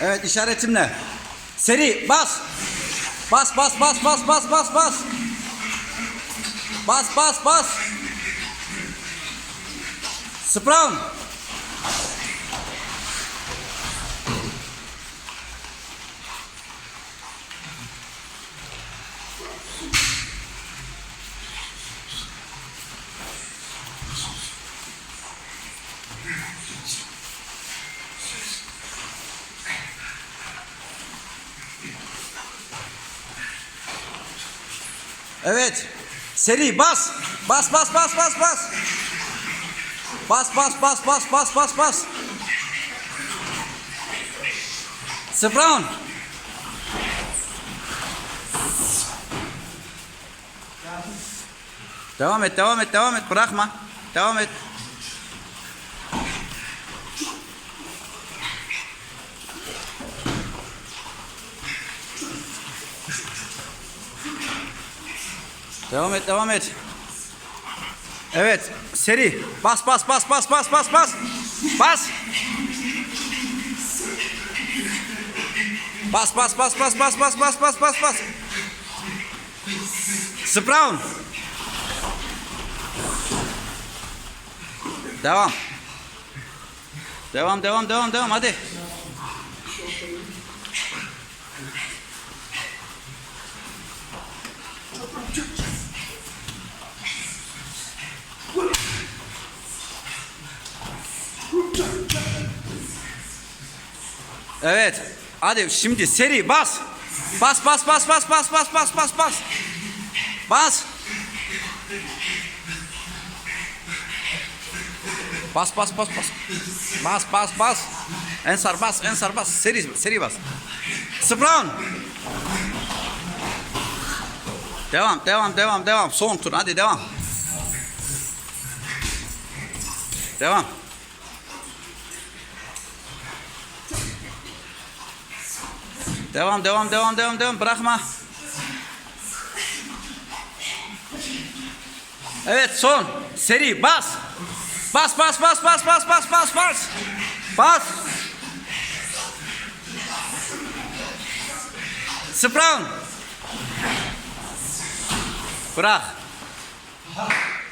Evet işaretimle. Seri bas. Bas bas bas bas bas bas bas. Bas bas bas. Sprawn. Evet. Seri bas. Bas bas bas bas bas. Bas bas bas bas bas bas bas. Sprawn. Devam et, devam et, devam et. Bırakma. Devam et. Devam et, devam et. Evet, seri. Bas, bas, bas, bas, bas, bas, bas. Bas. Bas, bas, bas, bas, bas, bas, bas, bas, bas, bas. Sprawn. Devam. Devam, devam, devam, devam. Hadi. Evet. Hadi şimdi seri bas. Bas bas bas bas bas bas bas bas bas. Bas. Bas bas bas bas. Bas bas bas. Ensar bas, Ensar bas. Seri seri bas. Sprawn. Devam, devam, devam, devam. Son tur. Hadi devam. Devam. Devam, devam, devam, devam, devam. Bırakma. Evet, son. Seri, bas. Bas, bas, bas, bas, bas, bas, bas, bas. Bas. Sprawn. Bırak.